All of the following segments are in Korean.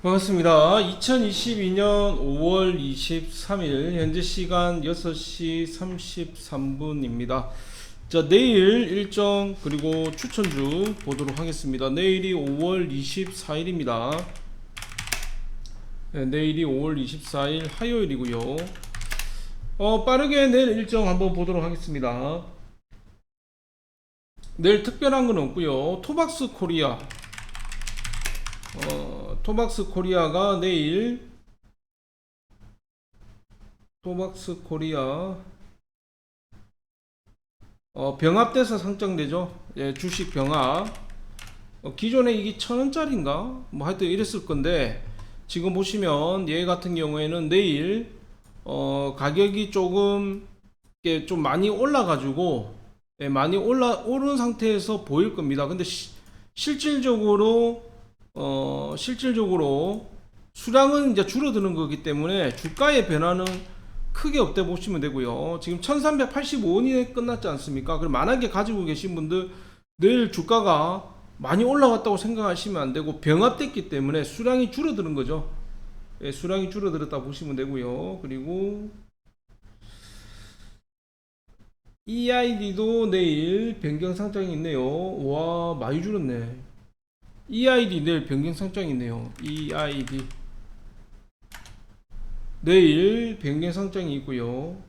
반갑습니다. 2022년 5월 23일 현재 시간 6시 33분입니다. 자, 내일 일정 그리고 추천주 보도록 하겠습니다. 내일이 5월 24일입니다. 네, 내일이 5월 24일 화요일이고요. 어, 빠르게 내일 일정 한번 보도록 하겠습니다. 내일 특별한 건 없고요. 토박스 코리아 어, 토박스 코리아가 내일 토박스 코리아 어, 병합돼서 상장되죠. 예, 주식 병합. 어, 기존에 이게 천 원짜리인가? 뭐 하여튼 이랬을 건데 지금 보시면 얘 같은 경우에는 내일 어, 가격이 조금 이게 좀 많이 올라가지고 예, 많이 올라 오른 상태에서 보일 겁니다. 근데 시- 실질적으로 어, 실질적으로 수량은 이제 줄어드는 거기 때문에 주가의 변화는 크게 없대 보시면 되고요. 지금 1385원이 끝났지 않습니까? 그럼 만약에 가지고 계신 분들 내일 주가가 많이 올라갔다고 생각하시면 안 되고 병합됐기 때문에 수량이 줄어드는 거죠. 예, 수량이 줄어들었다 보시면 되고요. 그리고 EID도 내일 변경 상장이 있네요. 와, 많이 줄었네. EID 내일 변경 상장이 있네요. EID 내일 변경 상장이 있고요.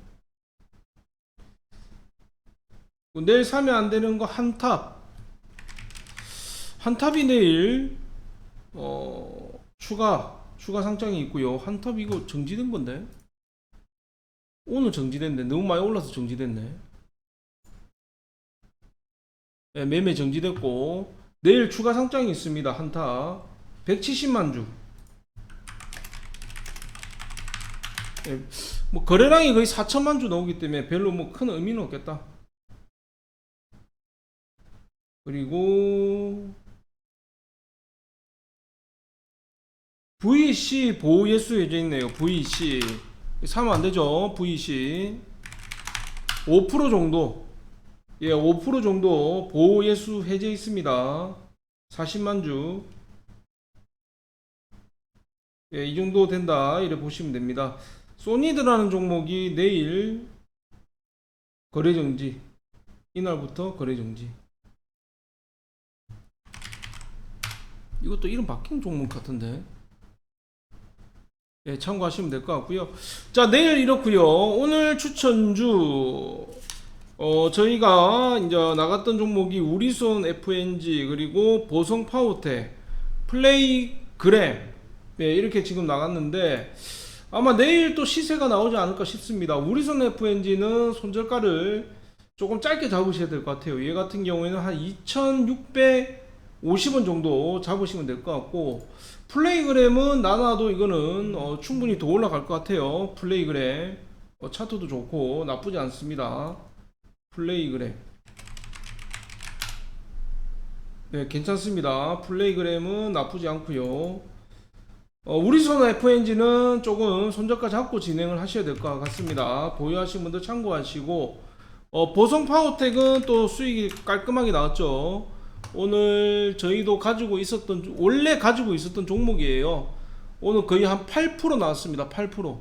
내일 사면 안 되는 거 한탑 한탑이 내일 어 추가 추가 상장이 있고요. 한탑 이거 정지된 건데 오늘 정지됐네. 너무 많이 올라서 정지됐네. 네, 매매 정지됐고 내일 추가 상장이 있습니다. 한타 170만 주. 예, 뭐 거래량이 거의 4천만 주 나오기 때문에 별로 뭐 큰 의미는 없겠다. 그리고 VC 보호 예수 해져 있네요. VC 사면 안 되죠. VC 5% 정도 예, 5% 정도 보호 예수 해제 있습니다. 40만 주. 예, 이 정도 된다. 이래 보시면 됩니다. 소니드라는 종목이 내일 거래 정지. 이날부터 거래 정지. 이것도 이름 바뀐 종목 같은데. 예, 참고하시면 될 것 같고요. 자, 내일 이렇고요. 오늘 추천주 어, 저희가 이제 나갔던 종목이 우리손 FNG 그리고 보성 파워텍 플레이 그램 네, 이렇게 지금 나갔는데 아마 내일 또 시세가 나오지 않을까 싶습니다. 우리손 FNG는 손절가를 조금 짧게 잡으셔야 될 것 같아요. 얘 같은 경우에는 한 2,650원 정도 잡으시면 될 것 같고 플레이그램은 나나도 이거는 어, 충분히 더 올라갈 것 같아요. 플레이그램 어, 차트도 좋고 나쁘지 않습니다. 플레이 그램. 네 괜찮습니다. 플레이 그램은 나쁘지 않고요. 어, 우리손 FNG는 조금 손절가 잡고 진행을 하셔야 될 것 같습니다. 보유하신 분들 참고하시고 어, 보성 파워텍은 또 수익이 깔끔하게 나왔죠. 오늘 저희도 가지고 있었던 원래 가지고 있었던 종목이에요. 오늘 거의 한 8% 나왔습니다. 8%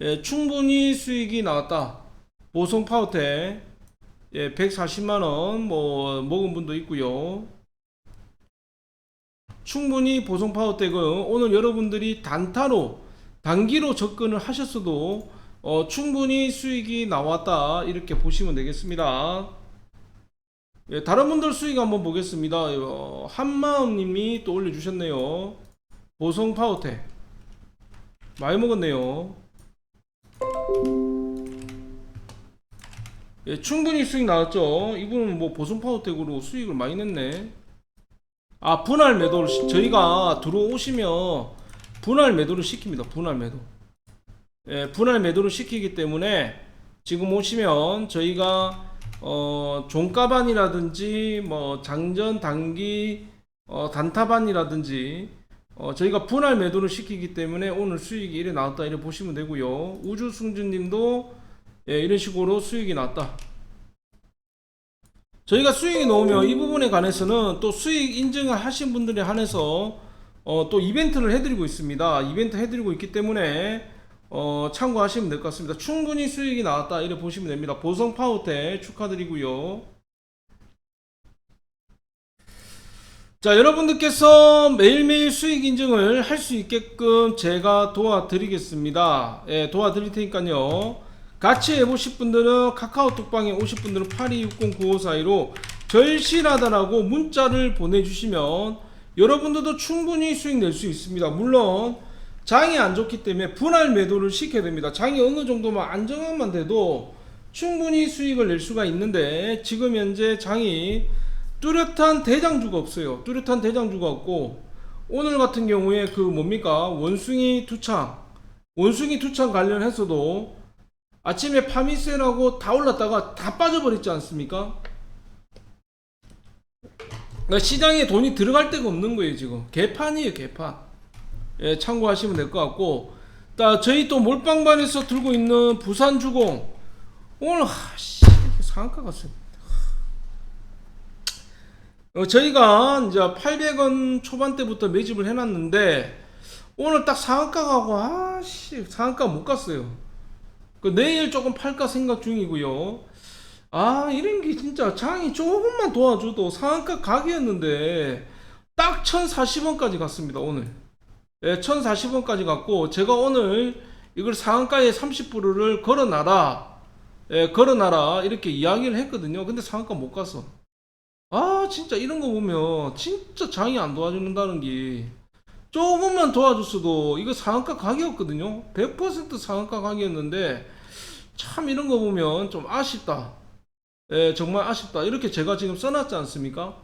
예, 충분히 수익이 나왔다. 보성 파워텍 예, 140만 원 뭐 먹은 분도 있고요. 충분히 보송 파워텍은 오늘 여러분들이 단타로 단기로 접근을 하셨어도 어, 충분히 수익이 나왔다 이렇게 보시면 되겠습니다. 예, 다른 분들 수익 한번 보겠습니다. 어, 한마음님이 또 올려주셨네요. 보송 파워텍 많이 먹었네요. 예, 충분히 수익 나왔죠. 이분은 뭐 보선 파워텍으로 수익을 많이 냈네. 아 분할 매도를 시- 저희가 들어오시면 분할 매도를 시킵니다. 분할 매도. 예, 분할 매도를 시키기 때문에 지금 오시면 저희가 어, 종가반이라든지 뭐 장전 단기 어, 단타반이라든지 어, 저희가 분할 매도를 시키기 때문에 오늘 수익이 이래 나왔다 이래 보시면 되고요. 우주승준님도 예, 이런 식으로 수익이 났다. 저희가 수익이 나오면 이 부분에 관해서는 또 수익 인증을 하신 분들에 한해서 어, 또 이벤트를 해드리고 있습니다. 이벤트 해드리고 있기 때문에 어, 참고하시면 될 것 같습니다. 충분히 수익이 나왔다 이렇게 보시면 됩니다. 보성 파워테 축하드리고요. 자, 여러분들께서 매일매일 수익 인증을 할 수 있게끔 제가 도와드리겠습니다. 예, 도와드릴 테니까요. 같이 해보실 분들은 카카오톡방에 오실 분들은 82609542로 절실하다라고 문자를 보내주시면 여러분들도 충분히 수익 낼 수 있습니다. 물론 장이 안 좋기 때문에 분할 매도를 시켜야 됩니다. 장이 어느 정도만 안정화만 돼도 충분히 수익을 낼 수가 있는데 지금 현재 장이 뚜렷한 대장주가 없어요. 뚜렷한 대장주가 없고 오늘 같은 경우에 그 뭡니까 원숭이 투창 원숭이 투창 관련해서도 아침에 파미세라고 다 올랐다가 다 빠져버렸지 않습니까? 그러니까 시장에 돈이 들어갈 데가 없는 거예요 지금. 개판이에요 개판. 예, 참고하시면 될 것 같고. 또 저희 또 몰빵반에서 들고 있는 부산주공. 오늘 하씨 상한가 갔어요 어, 저희가 이제 800원 초반대부터 매집을 해놨는데 오늘 딱 상한가 가고 아씨 상한가 못 갔어요. 그 내일 조금 팔까 생각 중이고요. 아 이런 게 진짜 장이 조금만 도와줘도 상한가 각이었는데 딱 1040원까지 갔습니다 오늘. 예, 1040원까지 갔고 제가 오늘 이걸 상한가에 30%를 걸어놔라. 예, 걸어놔라. 이렇게 이야기를 했거든요. 근데 상한가 못 갔어. 아 진짜 이런 거 보면 진짜 장이 안 도와준다는 게 조금만 도와줬어도 이거 상한가 각이었거든요. 100% 상한가 각이었는데 참 이런 거 보면 좀 아쉽다 예, 정말 아쉽다. 이렇게 제가 지금 써놨지 않습니까?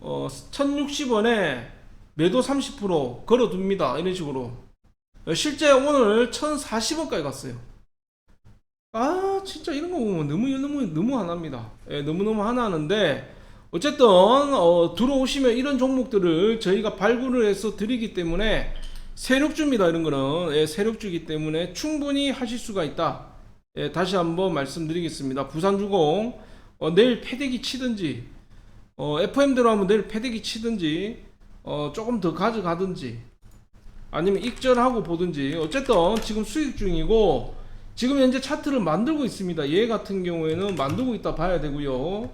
어, 1060원에 매도 30% 걸어둡니다. 이런 식으로. 예, 실제 오늘 1040원까지 갔어요. 아, 진짜 이런 거 보면 너무, 너무, 너무 화납니다. 예, 너무너무 화나는데, 어쨌든, 어, 들어오시면 이런 종목들을 저희가 발굴을 해서 드리기 때문에, 세력주입니다. 이런 거는. 예, 세력주기 때문에 충분히 하실 수가 있다. 예, 다시 한번 말씀드리겠습니다. 부산주공 어, 내일 패대기 치든지 어, FM대로 하면 내일 패대기 치든지 어, 조금 더 가져가든지 아니면 익절하고 보든지 어쨌든 지금 수익 중이고 지금 현재 차트를 만들고 있습니다. 얘 같은 경우에는 만들고 있다 봐야 되고요.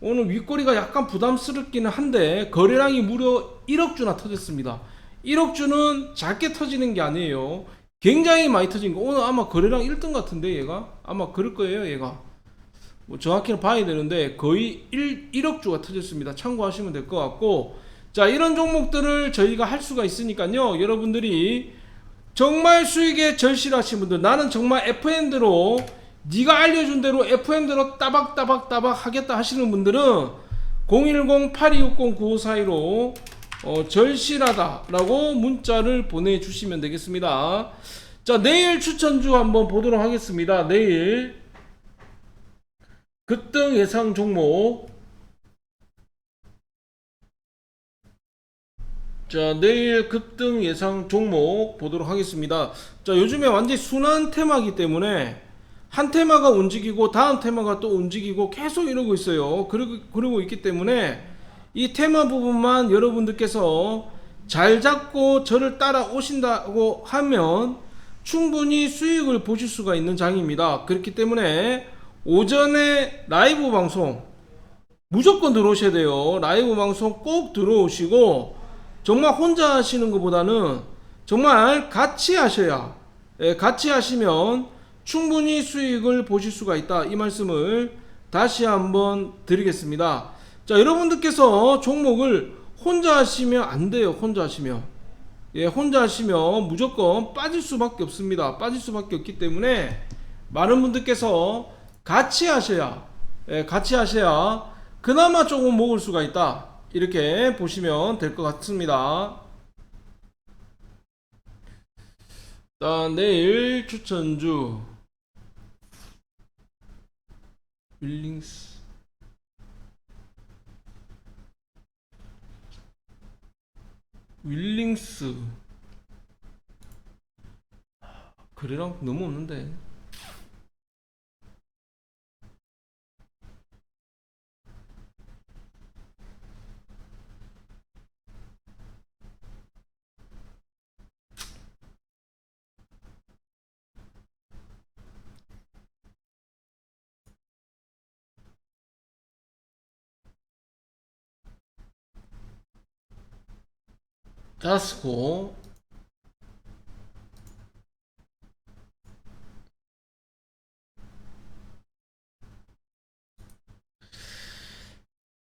오늘 윗꼬리가 약간 부담스럽기는 한데 거래량이 무려 1억 주나 터졌습니다. 1억 주는 작게 터지는 게 아니에요. 굉장히 많이 터진 거. 오늘 아마 거래량 1등 같은데 얘가 아마 그럴 거예요 얘가. 뭐 정확히는 봐야 되는데 거의 1, 1억 주가 터졌습니다. 참고하시면 될 것 같고 자 이런 종목들을 저희가 할 수가 있으니까요 여러분들이 정말 수익에 절실하신 분들 나는 정말 FM대로 네가 알려준 대로 FM대로 따박따박따박 하겠다 하시는 분들은 010-8260-9542로 어, 절실하다라고 문자를 보내주시면 되겠습니다. 자, 내일 추천주 한번 보도록 하겠습니다. 내일 급등 예상 종목. 자, 내일 급등 예상 종목 보도록 하겠습니다. 자, 요즘에 완전히 순환 테마기 때문에 한 테마가 움직이고 다음 테마가 또 움직이고 계속 이러고 있어요. 그러고, 그러고 있기 때문에 이 테마 부분만 여러분들께서 잘 잡고 저를 따라 오신다고 하면 충분히 수익을 보실 수가 있는 장입니다. 그렇기 때문에 오전에 라이브 방송 무조건 들어오셔야 돼요. 라이브 방송 꼭 들어오시고 정말 혼자 하시는 것보다는 정말 같이 하셔야 예, 같이 하시면 충분히 수익을 보실 수가 있다. 이 말씀을 다시 한번 드리겠습니다. 자, 여러분들께서 종목을 혼자 하시면 안 돼요. 혼자 하시면. 예, 혼자 하시면 무조건 빠질 수밖에 없습니다. 빠질 수밖에 없기 때문에 많은 분들께서 같이 하셔야, 예, 같이 하셔야 그나마 조금 먹을 수가 있다. 이렇게 보시면 될 것 같습니다. 자, 내일 추천주 윌링스 윌링스. 그래랑 너무 없는데 자스코.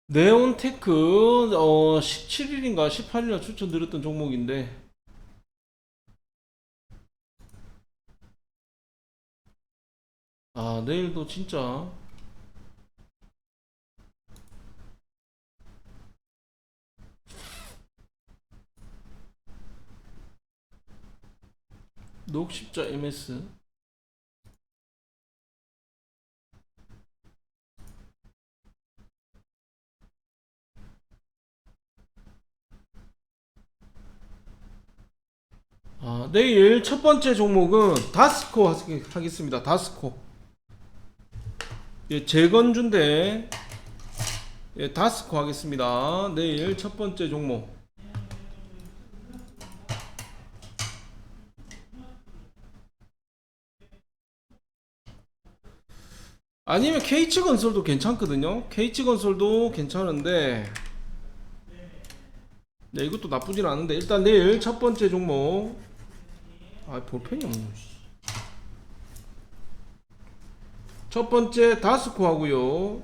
네온테크 어 17일인가 18일날 추천드렸던 종목인데. 아 내일도 진짜 녹십자 MS 아, 내일 첫 번째 종목은 다스코 하- 하겠습니다. 다스코. 예, 재건주인데 예, 다스코 하겠습니다. 내일 첫 번째 종목. 아니면 K치 건설도 괜찮거든요. K치 건설도 괜찮은데. 네, 이것도 나쁘진 않은데. 일단 내일 첫 번째 종목. 아 볼펜이 없네. 씨. 첫 번째 다스코 하고요.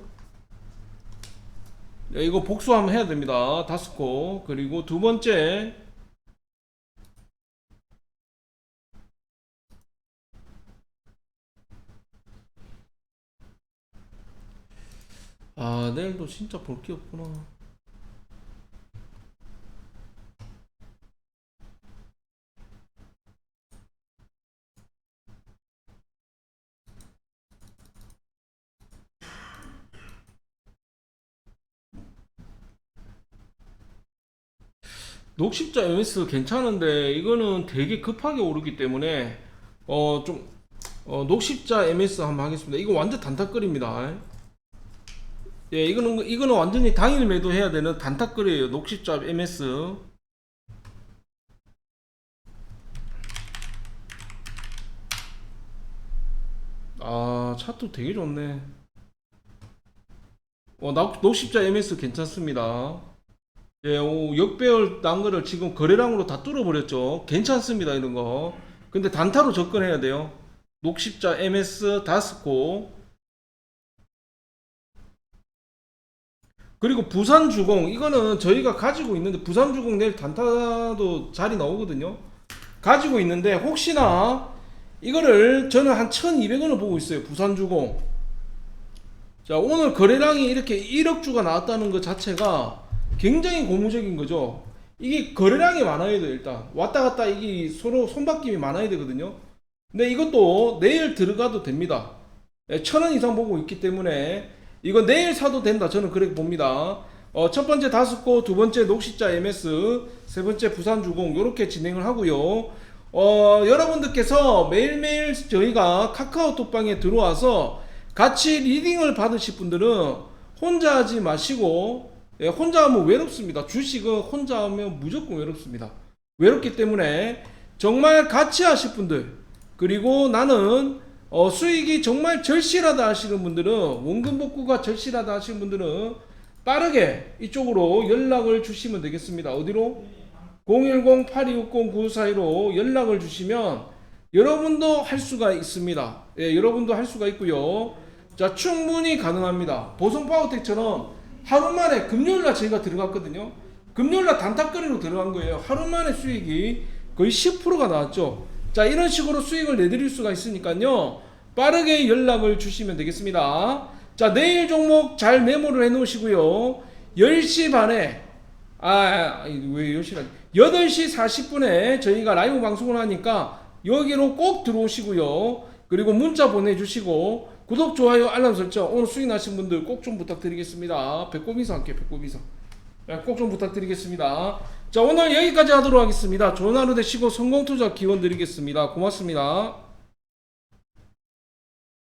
네, 이거 복수 한번 해야 됩니다. 다스코. 그리고 두 번째 아 내일도 진짜 볼 게 없구나 녹십자 MS 괜찮은데 이거는 되게 급하게 오르기 때문에 어좀 어, 녹십자 MS 한번 하겠습니다. 이거 완전 단타거리입니다. 예, 이거는 이거는 완전히 당일 매도해야 되는 단타거리예요. 녹십자 MS. 아, 차트 되게 좋네. 어, 녹- 녹십자 MS 괜찮습니다. 예, 오, 역배열 난 거를 지금 거래량으로 다 뚫어버렸죠. 괜찮습니다, 이런 거. 근데 단타로 접근해야 돼요. 녹십자 MS 다스코. 그리고 부산주공, 이거는 저희가 가지고 있는데, 부산주공 내일 단타도 자리 나오거든요. 가지고 있는데, 혹시나 이거를 저는 한 1200원을 보고 있어요. 부산주공. 자, 오늘 거래량이 이렇게 1억 주가 나왔다는 것 자체가 굉장히 고무적인 거죠. 이게 거래량이 많아야 돼요, 일단. 왔다 갔다 이게 서로 손바뀜이 많아야 되거든요. 근데 이것도 내일 들어가도 됩니다. 예, 천원 이상 보고 있기 때문에 이거 내일 사도 된다. 저는 그렇게 봅니다. 어, 첫 번째 다스코, 두 번째 녹십자 MS, 세 번째 부산주공 이렇게 진행을 하고요. 어, 여러분들께서 매일매일 저희가 카카오톡방에 들어와서 같이 리딩을 받으실 분들은 혼자 하지 마시고 예, 혼자 하면 외롭습니다. 주식은 혼자 하면 무조건 외롭습니다. 외롭기 때문에 정말 같이 하실 분들 그리고 나는 어, 수익이 정말 절실하다 하시는 분들은 원금 복구가 절실하다 하시는 분들은 빠르게 이쪽으로 연락을 주시면 되겠습니다. 어디로? 010-8260-9942로 연락을 주시면 여러분도 할 수가 있습니다. 예, 여러분도 할 수가 있고요. 자, 충분히 가능합니다. 보성 파워텍처럼 하루 만에 금요일 날 저희가 들어갔거든요. 금요일 날 단타거리로 들어간 거예요. 하루 만에 수익이 거의 10%가 나왔죠. 자, 이런 식으로 수익을 내드릴 수가 있으니까요. 빠르게 연락을 주시면 되겠습니다. 자, 내일 종목 잘 메모를 해 놓으시고요. 10시 반에 아, 아, 왜 10시라지? 8시 40분에 저희가 라이브 방송을 하니까 여기로 꼭 들어오시고요. 그리고 문자 보내주시고 구독, 좋아요, 알람 설정 오늘 수익 나신 분들 꼭 좀 부탁드리겠습니다. 배꼽 인사 함께 배꼽 인사. 꼭 좀 부탁드리겠습니다. 자 오늘 여기까지 하도록 하겠습니다. 좋은 하루 되시고 성공 투자 기원 드리겠습니다. 고맙습니다.